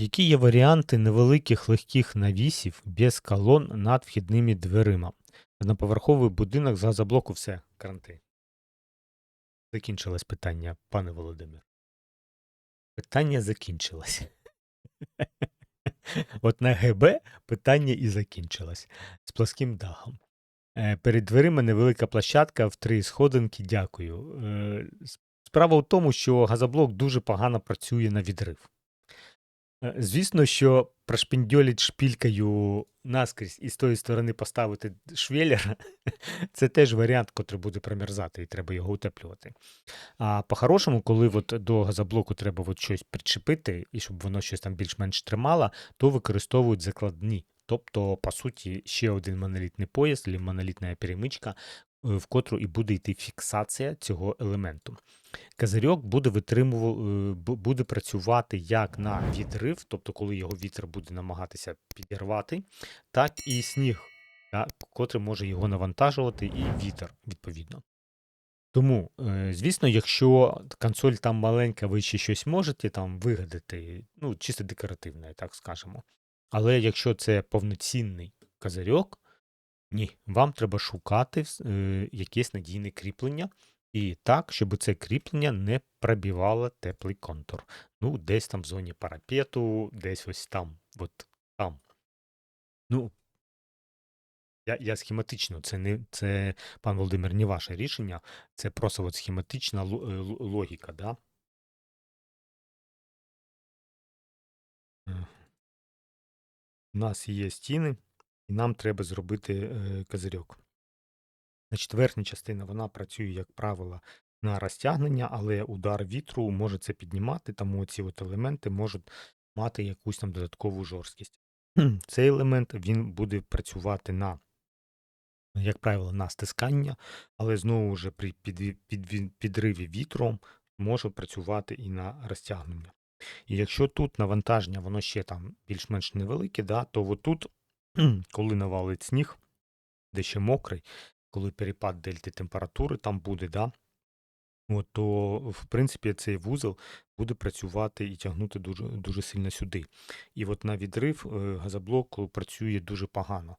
Які є варіанти невеликих легких навісів без колон над вхідними дверима? Одноповерховий будинок з газоблоку все, карантин. Закінчилось питання, пане Володимир. Питання закінчилось. От на ГБ питання і закінчилось з плоским дахом. Е, Перед дверима невелика площадка в три сходинки. Дякую. Е, Справа в тому, що газоблок дуже погано працює на відрив. Е, Звісно, що прошпіндьолить шпількою наскрізь і з тої сторони поставити швеллер – це теж варіант, котрий буде промерзати, і треба його утеплювати. А по-хорошому, коли от до газоблоку треба от щось причепити, і щоб воно щось там більш-менш тримало, то використовують закладні. Тобто, по суті, ще один монолітний пояс, монолітна перемичка, в котру і буде йти фіксація цього елементу. Козирьок буде витримував, е, буде працювати як на відрив, тобто коли його вітер буде намагатися підірвати, так і сніг, котрий може його навантажувати, і вітер відповідно. Тому, е, звісно, якщо консоль там маленька, ви ще щось можете там вигадати, ну, чисто декоративне, так скажемо. Але якщо це повноцінний козирьок, ні, вам треба шукати е, якесь надійне кріплення, і так, щоб це кріплення не пробивало теплий контур. Ну, десь там в зоні парапету, десь ось там, от там. Ну, я, я схематично, це не це, пан Володимир, не ваше рішення, це просто от схематична е, логіка, да? У нас є стіни, і нам треба зробити е, козирьок. Значить, верхня частина вона працює, як правило, на розтягнення, але удар вітру може це піднімати, тому ці от елементи можуть мати якусь там додаткову жорсткість. Цей елемент він буде працювати на, як правило, на стискання, але знову ж при підриві вітром може працювати і на розтягнення. І якщо тут навантаження, воно ще там більш-менш невелике, да, то отут, коли навалить сніг, де ще мокрий, коли перепад дельти температури там буде, да, от, то в принципі цей вузол буде працювати і тягнути дуже, дуже сильно сюди. І от на відрив е, газоблок працює дуже погано.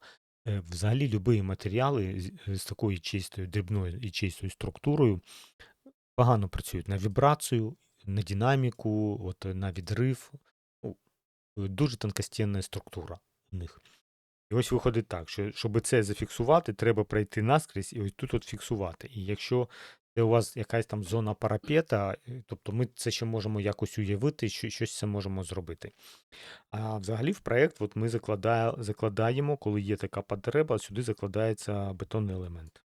Е, Взагалі, любі матеріали з, такою чистою дрібною і чистою структурою погано працюють на вібрацію, на динаміку, от, на відрив. Дуже тонкостінна структура у них. І ось виходить так, що щоб це зафіксувати, треба пройти наскрізь і ось тут от фіксувати. І якщо це у вас якась там зона парапета, е, тобто ми це ще можемо якось уявити, що щось це можемо зробити. А взагалі в проєкт ми закладає, закладаємо, коли є така потреба, сюди закладається бетонний елемент.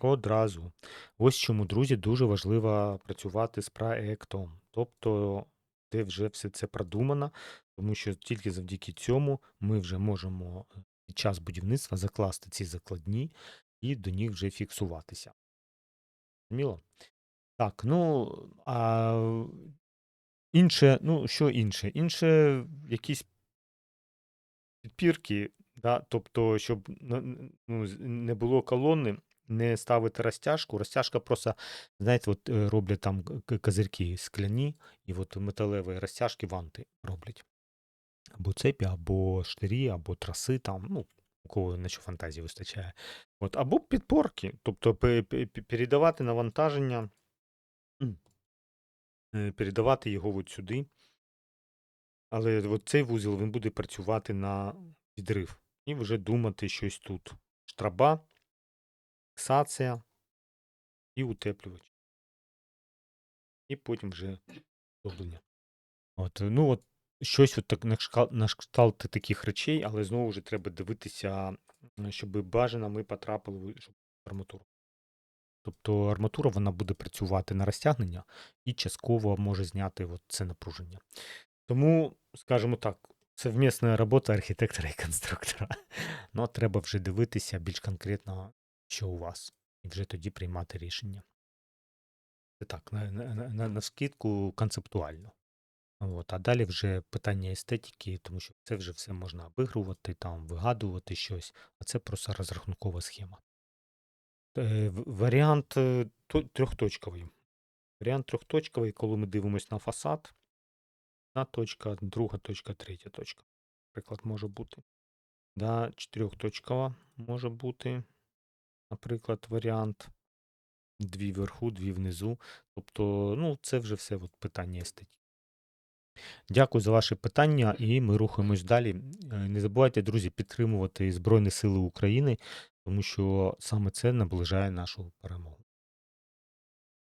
Одразу. Ось чому, друзі, дуже важливо працювати з проектом. Тобто, де вже все це продумано, тому що тільки завдяки цьому ми вже можемо е, під час будівництва закласти ці закладні і до них вже фіксуватися. Зрозуміло? Так, ну, а інше, ну, що інше? Інше якісь підпірки, да? тобто, щоб ну, не було колони, не ставити розтяжку. Розтяжка просто, знаєте, от е, роблять там козирки скляні, і от металеві розтяжки ванти роблять. Або цепі, або штирі, або траси, там, ну, у кого на що фантазії вистачає. От, або підпорки, тобто пе- пе- пе- передавати навантаження, е, передавати його от сюди. Але от цей вузол він буде працювати на відрив. І вже думати щось тут. Штраба, фіксація і утеплювач. І потім вже зроблення. От, ну от щось от так на кшталт таких речей, але знову ж треба дивитися, щоб бажано ми потрапили в арматуру. Тобто арматура вона буде працювати на розтягнення і частково може зняти от це напруження. Тому, скажімо так, совмісна робота архітектора і конструктора. Ну, треба вже дивитися більш конкретно, що у вас, і вже тоді приймати рішення. Це так, на, на, на, на скидку концептуально. От, а далі вже питання естетики, тому що це вже все можна обігрувати, там, вигадувати щось, а це просто розрахункова схема. Е, Варіант е, то- трьохточковий. Варіант трьохточковий, коли ми дивимося на фасад, одна точка, друга точка, третя точка. Наприклад, може бути. Да, чотирьохточкова може бути, наприклад, варіант. Дві вверху, дві внизу. Тобто, ну, це вже все от питання естетики. Дякую за ваші питання, і ми рухаємось далі. Е, Не забувайте, друзі, підтримувати Збройні Сили України, тому що саме це наближає нашу перемогу.